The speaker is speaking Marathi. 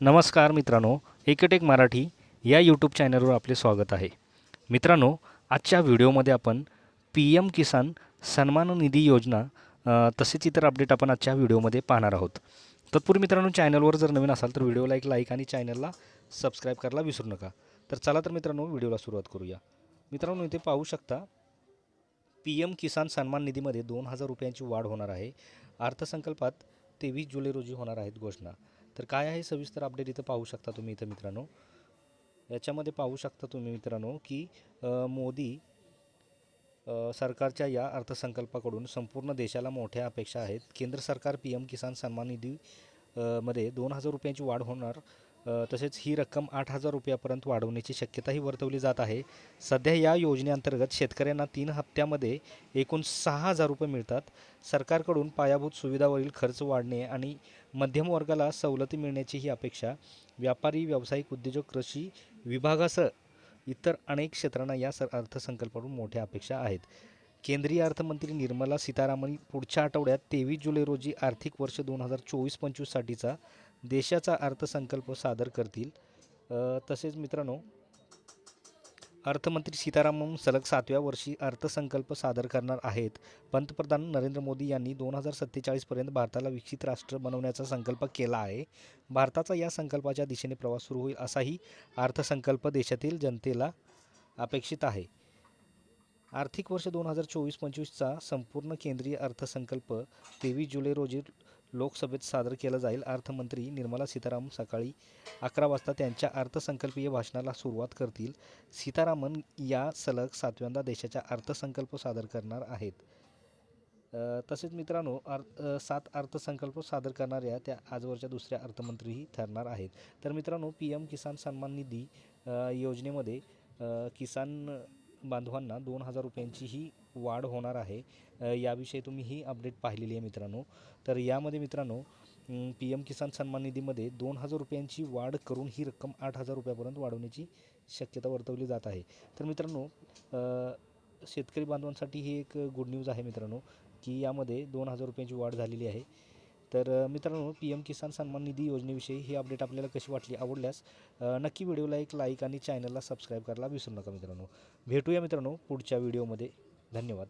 नमस्कार मित्रांनो एकटेक मराठी या यूट्यूब चॅनलवर आपले स्वागत आहे. मित्रांनो आजच्या व्हिडिओमध्ये आपण पी एम किसान सन्मान निधी योजना तसेच इतर अपडेट आपण आजच्या व्हिडिओमध्ये पाहणार आहोत. तत्पूर्वी मित्रांनो चॅनलवर जर नवीन असाल तर व्हिडिओला एक लाईक आणि चॅनलला सबस्क्राईब करायला विसरू नका. तर चला तर मित्रांनो व्हिडिओला सुरुवात करूया. मित्रांनो इथे पाहू शकता पी एम किसान सन्मान निधीमध्ये दोन हजार रुपयांची वाढ होणार आहे. अर्थसंकल्पात तेवीस जुलै रोजी होणार आहेत घोषणा. तर काय आहे सविस्तर अपडेट इथं पाहू शकता तुम्ही इथं मित्रांनो? याच्यामध्ये पाहू शकता तुम्ही मित्रांनो की मोदी सरकारच्या या अर्थसंकल्पाकडून संपूर्ण देशाला मोठ्या अपेक्षा आहेत. केंद्र सरकार पी एम किसान सन्मान निधी मध्ये दोन हजार रुपयांची वाढ होणार तसेच ही रक्कम आठ हजार रुपयापर्यंत वाढवण्याची शक्यताही वर्तवली जात आहे. सध्या या योजनेअंतर्गत शेतकऱ्यांना तीन हप्त्यामध्ये एकूण सहा हजार रुपये मिळतात. सरकारकडून पायाभूत सुविधावरील खर्च वाढणे आणि मध्यम वर्गाला सवलती मिळण्याची ही अपेक्षा व्यापारी व्यावसायिक उद्योजक कृषी विभागासह इतर अनेक क्षेत्रांना या सर अर्थसंकल्पावरून मोठ्या अपेक्षा आहेत. केंद्रीय अर्थमंत्री निर्मला सीतारामन पुढच्या आठवड्यात तेवीस जुलै रोजी आर्थिक वर्ष दोन हजार चोवीस पंचवीससाठीचा देशाचा अर्थसंकल्प सादर करतील. तसेच मित्रांनो अर्थमंत्री सीतारामन सलग सातव्या वर्षी अर्थसंकल्प सादर करणार आहेत. पंतप्रधान नरेंद्र मोदी यांनी दोन हजार सत्तेचाळीसपर्यंत भारताला विकसित राष्ट्र बनवण्याचा संकल्प केला आहे. भारताचा या संकल्पाच्या दिशेने प्रवास सुरू होईल असाही अर्थसंकल्प देशातील जनतेला अपेक्षित आहे. आर्थिक वर्ष दोन हजार चोवीस पंचवीसचा संपूर्ण केंद्रीय अर्थसंकल्प तेवीस जुलै रोजी लोकसभेत सादर केला जाईल. अर्थमंत्री निर्मला सीतारामन सकाळी अकरा वाजता त्यांच्या अर्थसंकल्पीय भाषणाला सुरुवात करतील. सीतारामन या सलग सातव्यांदा देशाचा अर्थसंकल्प सादर करणार आहेत. तसेच मित्रांनो अर्थ सात अर्थसंकल्प सादर करणाऱ्या त्या आजवरच्या दुसऱ्या अर्थमंत्रीही ठरणार आहेत. तर मित्रांनो पी एम किसान सन्मान निधी योजनेमध्ये किसान बांधवांना दोन हजार रुपयांची ही वाढ होणार आहे. याविषयी तुम्ही ही अपडेट पाहिलेली आहे मित्रांनो. तर यामध्ये मित्रांनो पी एम किसान सन्मान निधीमध्ये दोन हजार रुपयांची वाढ करून ही रक्कम आठ हजार रुपयापर्यंत वाढवण्याची शक्यता वर्तवली जात आहे. तर मित्रांनो शेतकरी बांधवांसाठी ही एक गुड न्यूज आहे मित्रांनो की यामध्ये दोन हजार रुपयांची वाढ झालेली आहे. तर मित्रांनो पी एम किसान सन्मान निधी योजनेविषयी ही अपडेट आपल्याला कशी वाटली आवडल्यास नक्की व्हिडिओला एक लाईक आणि चॅनलला सबस्क्राईब करायला विसरू नका मित्रांनो. भेटूया मित्रांनो पुढच्या व्हिडिओमध्ये धन्यवाद.